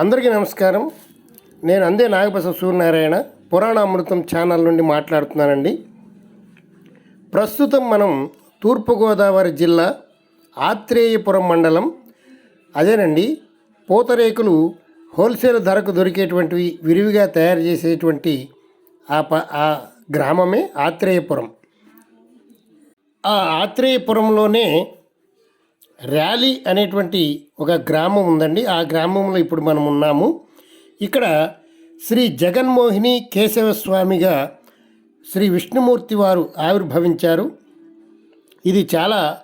అందరికీ నమస్కారం. నేను అందే నాగబస సూర్యనారాయణ పురాణ అమృతం ఛానల్ నుండి మాట్లాడుతున్నానండి. ప్రస్తుతం మనం తూర్పుగోదావరి జిల్లా ఆత్రేయపురం మండలం. అదేనండి పూతరేకులు హోల్సేల్ ధరకు దొరికేటువంటివి విరివిగా తయారు చేసేటువంటి ఆ ప ఆ గ్రామమే ఆత్రేయపురం. ఆ ఆత్రేయపురంలోనే ర్యాలీ అనేటువంటి ఒక గ్రామం ఉందండి. ఆ గ్రామంలో ఇప్పుడు మనం ఉన్నాము. ఇక్కడ శ్రీ జగన్మోహిని కేశవ స్వామిగా శ్రీ విష్ణుమూర్తి వారు ఆవిర్భవించారు. ఇది చాలా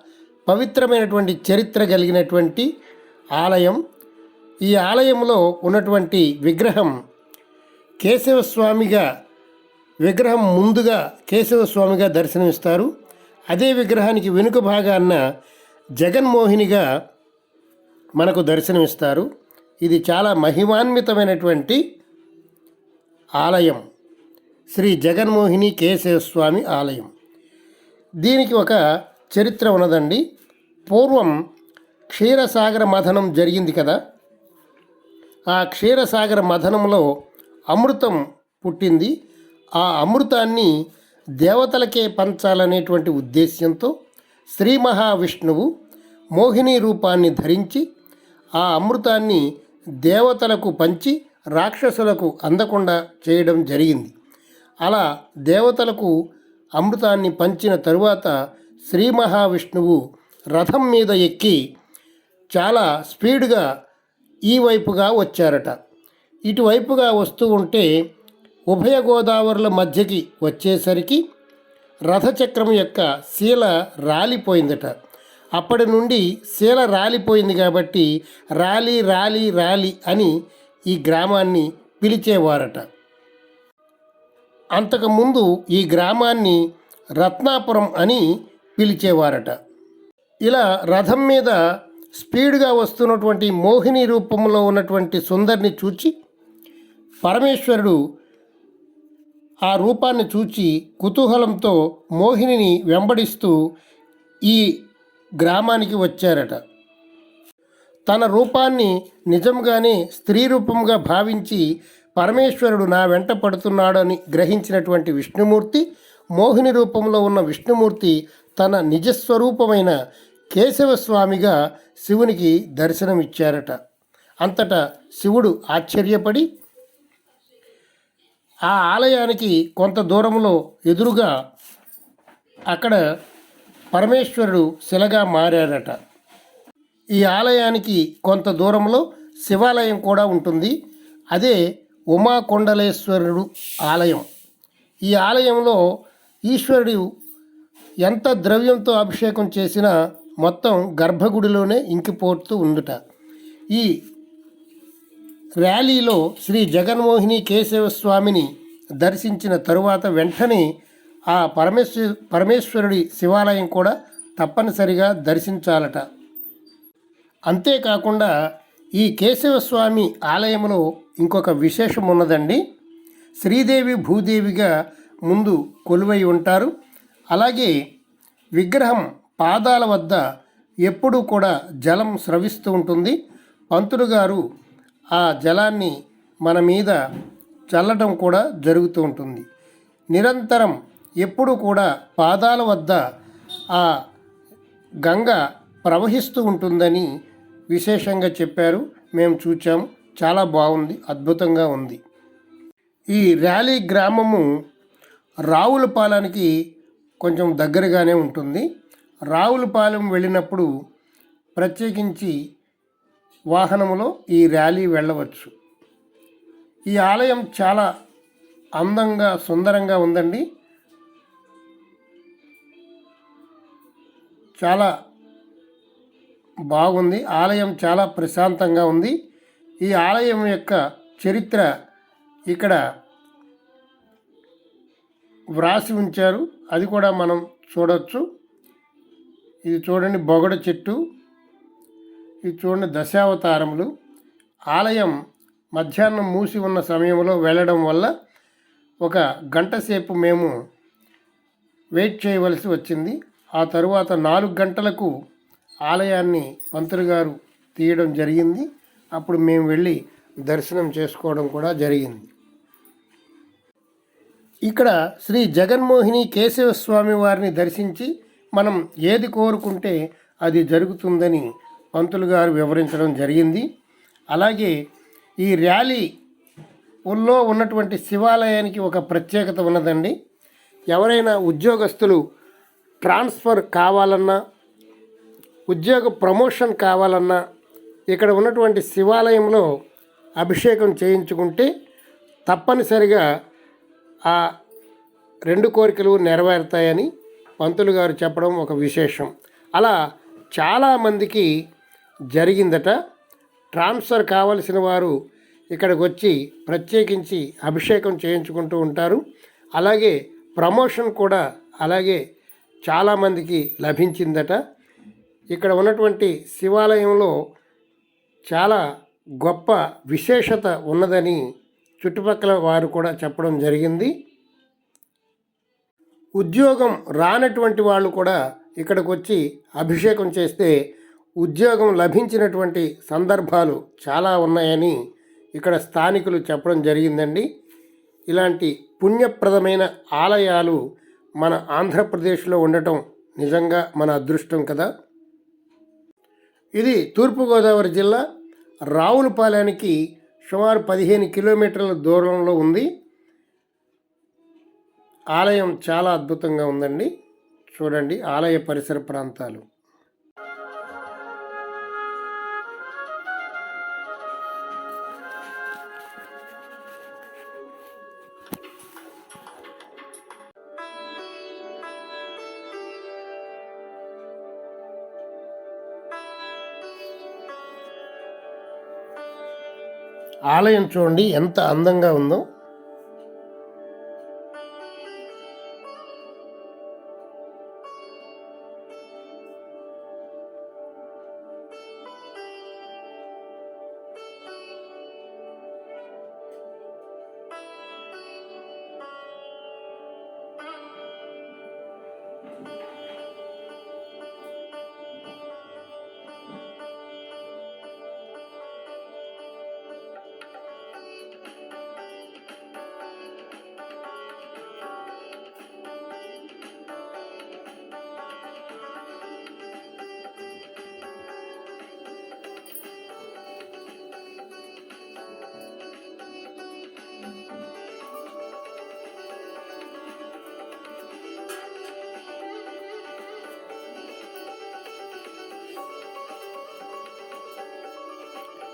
పవిత్రమైనటువంటి చరిత్ర కలిగినటువంటి ఆలయం. ఈ ఆలయంలో ఉన్నటువంటి విగ్రహం కేశవ స్వామిగా విగ్రహం ముందుగా కేశవ స్వామిగా దర్శనమిస్తారు. అదే విగ్రహానికి వెనుక భాగాన్న జగన్మోహినిగా మనకు దర్శనమిస్తారు. ఇది చాలా మహిమాన్వితమైనటువంటి ఆలయం. శ్రీ జగన్మోహిని కేశవస్వామి ఆలయం. దీనికి ఒక చరిత్ర ఉన్నదండి. పూర్వం క్షీరసాగర మథనం జరిగింది కదా. ఆ క్షీరసాగర మథనంలో అమృతం పుట్టింది. ఆ అమృతాన్ని దేవతలకే పంచాలనేటువంటి ఉద్దేశ్యంతో శ్రీ మహావిష్ణువు మోహిని రూపాన్ని ధరించి ఆ అమృతాన్ని దేవతలకు పంచి రాక్షసులకు అందకుండా చేయడం జరిగింది. అలా దేవతలకు అమృతాన్ని పంచిన తరువాత శ్రీ మహావిష్ణువు రథం మీద ఎక్కి చాలా స్పీడ్గా ఈ వైపుగా వచ్చారట. ఇటువైపుగా వస్తూ ఉంటే ఉభయ గోదావరుల మధ్యకి వచ్చేసరికి రథచక్రం యొక్క శీల రాలిపోయిందట. అప్పటి నుండి శీల రాలిపోయింది కాబట్టి రాలి రాలి రాలి అని ఈ గ్రామాన్ని పిలిచేవారట. అంతకుముందు ఈ గ్రామాన్ని రత్నాపురం అని పిలిచేవారట. ఇలా రథం మీద స్పీడ్గా వస్తున్నటువంటి మోహిని రూపంలో ఉన్నటువంటి సుందరిని చూచి పరమేశ్వరుడు ఆ రూపాన్ని చూచి కుతూహలంతో మోహినిని వెంబడిస్తూ ఈ గ్రామానికి వచ్చారట. తన రూపాన్ని నిజంగానే స్త్రీ రూపంగా భావించి పరమేశ్వరుడు నా వెంట పడుతున్నాడని గ్రహించినటువంటి విష్ణుమూర్తి మోహిని రూపంలో ఉన్న విష్ణుమూర్తి తన నిజస్వరూపమైన కేశవస్వామిగా శివునికి దర్శనమిచ్చారట. అంతటా శివుడు ఆశ్చర్యపడి ఆ ఆలయానికి కొంత దూరంలో ఎదురుగా అక్కడ పరమేశ్వరుడు శిలగా మారారట. ఈ ఆలయానికి కొంత దూరంలో శివాలయం కూడా ఉంటుంది. అదే ఉమాకొండలేశ్వరుడు ఆలయం. ఈ ఆలయంలో ఈశ్వరుడు ఎంత ద్రవ్యంతో అభిషేకం చేసినా మొత్తం గర్భగుడిలోనే ఇంకిపోతూ ఉండుట. ఈ ర్యాలీలో శ్రీ జగన్మోహిని కేశవ స్వామిని దర్శించిన తరువాత వెంటనే ఆ పరమేశ్వ పరమేశ్వరుడి శివాలయం కూడా తప్పనిసరిగా దర్శించాలట. అంతేకాకుండా ఈ కేశవస్వామి ఆలయంలో ఇంకొక విశేషం ఉన్నదండి శ్రీదేవి భూదేవిగా ముందు కొలువై ఉంటారు. అలాగే విగ్రహం పాదాల వద్ద ఎప్పుడూ కూడా జలం స్రవిస్తూ ఉంటుంది. పంతులు గారు ఆ జలాన్ని మన మీద చల్లటం కూడా జరుగుతూ ఉంటుంది. నిరంతరం ఎప్పుడు కూడా పాదాల వద్ద ఆ గంగ ప్రవహిస్తూ ఉంటుందని విశేషంగా చెప్పారు. మేము చూచాము చాలా బాగుంది. అద్భుతంగా ఉంది. ఈ ర్యాలీ గ్రామము రావులపాలెనికి కొంచెం దగ్గరగానే ఉంటుంది. రావులపాలెం వెళ్ళినప్పుడు ప్రత్యేకించి వాహనంలో ఈ ర్యాలీ వెళ్ళవచ్చు. ఈ ఆలయం చాలా అందంగా సుందరంగా ఉందండి. చాలా బాగుంది. ఆలయం చాలా ప్రశాంతంగా ఉంది. ఈ ఆలయం యొక్క చరిత్ర ఇక్కడ వ్రాసి ఉంచారు. అది కూడా మనం చూడవచ్చు ఇది చూడండి బొగడ చెట్టు. ఇది చూడండి దశావతారములు. ఆలయం మధ్యాహ్నం మూసి ఉన్న సమయంలో వెళ్ళడం వల్ల ఒక గంట సేపు మేము వెయిట్ చేయవలసి వచ్చింది. ఆ తరువాత నాలుగు గంటలకు ఆలయాన్ని పంతులు గారు తీయడం జరిగింది. అప్పుడు మేము వెళ్ళి దర్శనం చేసుకోవడం కూడా జరిగింది. ఇక్కడ శ్రీ జగన్మోహిని కేశవ స్వామి వారిని దర్శించి మనం ఏది కోరుకుంటే అది జరుగుతుందని పంతులు గారు వివరించడం జరిగింది. అలాగే ఈ ర్యాలీ ఊళ్ళో ఉన్నటువంటి శివాలయానికి ఒక ప్రత్యేకత ఉన్నదండి. ఎవరైనా ఉద్యోగస్తులు ట్రాన్స్ఫర్ కావాలన్నా ఉద్యోగ ప్రమోషన్ కావాలన్నా ఇక్కడ ఉన్నటువంటి శివాలయంలో అభిషేకం చేయించుకుంటే తప్పనిసరిగా ఆ రెండు కోరికలు నెరవేరుతాయని పంతులు గారు చెప్పడం ఒక విశేషం. అలా చాలామందికి జరిగిందట. ట్రాన్స్ఫర్ కావలసిన వారు ఇక్కడికి వచ్చి ప్రత్యేకించి అభిషేకం చేయించుకుంటూ ఉంటారు. అలాగే ప్రమోషన్ కూడా అలాగే చాలామందికి లభించిందట. ఇక్కడ ఉన్నటువంటి శివాలయంలో చాలా గొప్ప విశేషత ఉన్నదని చుట్టుపక్కల వారు కూడా చెప్పడం జరిగింది. ఉద్యోగం రానటువంటి వాళ్ళు కూడా ఇక్కడికి వచ్చి అభిషేకం చేస్తే ఉద్యోగం లభించినటువంటి సందర్భాలు చాలా ఉన్నాయని ఇక్కడ స్థానికులు చెప్పడం జరిగిందండి. ఇలాంటి పుణ్యప్రదమైన ఆలయాలు మన ఆంధ్రప్రదేశ్లో ఉండటం నిజంగా మన అదృష్టం కదా? ఇది తూర్పుగోదావరి జిల్లా రావులపాలెనికి సుమారు పదిహేను కిలోమీటర్ల దూరంలో ఉంది. ఆలయం చాలా అద్భుతంగా ఉందండి. చూడండి ఆలయ పరిసర ప్రాంతాలు. ఆలయం చూడండి ఎంత అందంగా ఉందో.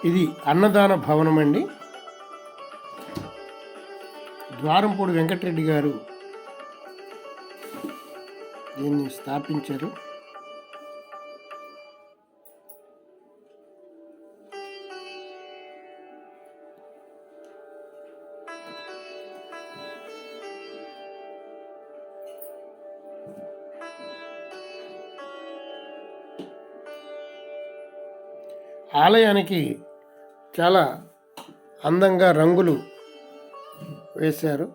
ఇది అన్నదాన భవనం అండి. ద్వారంపూడి వెంకటరెడ్డి గారు దీన్ని స్థాపించారు. ఆలయానికి చాలా అందంగా రంగులు వేశారు.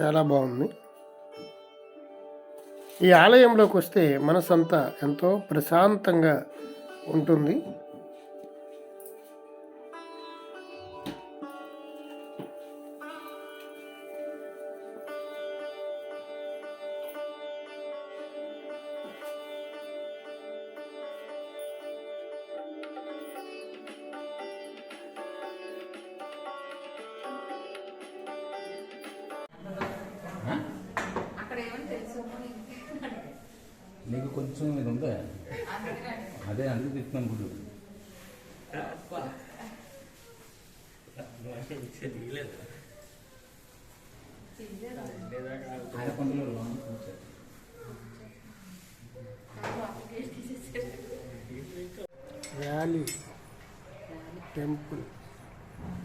చాలా బాగుంది. ఈ ఆలయంలోకి వస్తే మనసంతా ఎంతో ప్రశాంతంగా ఉంటుంది. నీకు కొంచెం ఇది ఉందా? అదే అందుకు తిట్టినాం గుడు ఆయన వ్యాలీ టెంపుల్.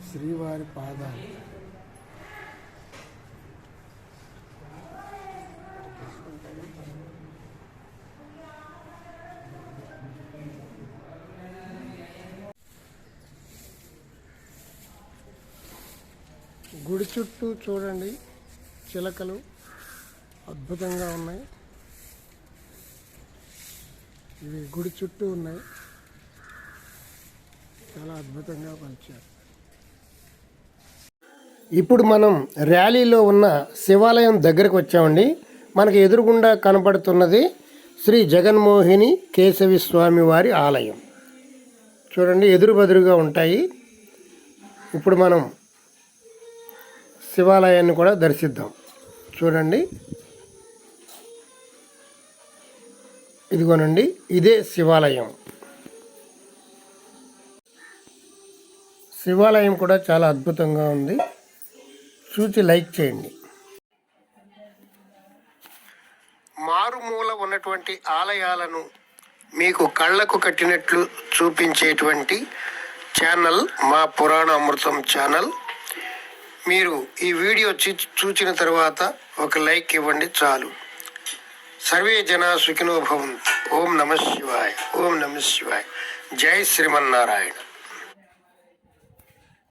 శ్రీవారి పాదాలు. గుడి చుట్టూ చూడండి చిలకలు అద్భుతంగా ఉన్నాయి. ఇవి గుడి చుట్టూ ఉన్నాయి. చాలా అద్భుతంగా పంచారు. ఇప్పుడు మనం ర్యాలీలో ఉన్న శివాలయం దగ్గరకు వచ్చామండి. మనకి ఎదురుగుండా కనపడుతున్నది శ్రీ జగన్మోహిని కేశవి స్వామి వారి ఆలయం. చూడండి ఎదురు బదురుగా ఉంటాయి. ఇప్పుడు మనం శివాలయాన్ని కూడా దర్శిద్దాం. చూడండి. ఇదిగోనండి ఇదే శివాలయం. శివాలయం కూడా చాలా అద్భుతంగా ఉంది. చూచి లైక్ చేయండి. మారుమూల ఉన్నటువంటి ఆలయాలను మీకు కళ్ళకు కట్టినట్లు చూపించేటువంటి ఛానల్ మా పురాణ అమృతం ఛానల్. మీరు ఈ వీడియో చూచిన తర్వాత ఒక లైక్ ఇవ్వండి చాలు. సర్వే జనా సుఖినో భవంతు. ఓం నమ శివాయ. ఓం నమ శివాయ. జై శ్రీమన్నారాయణ.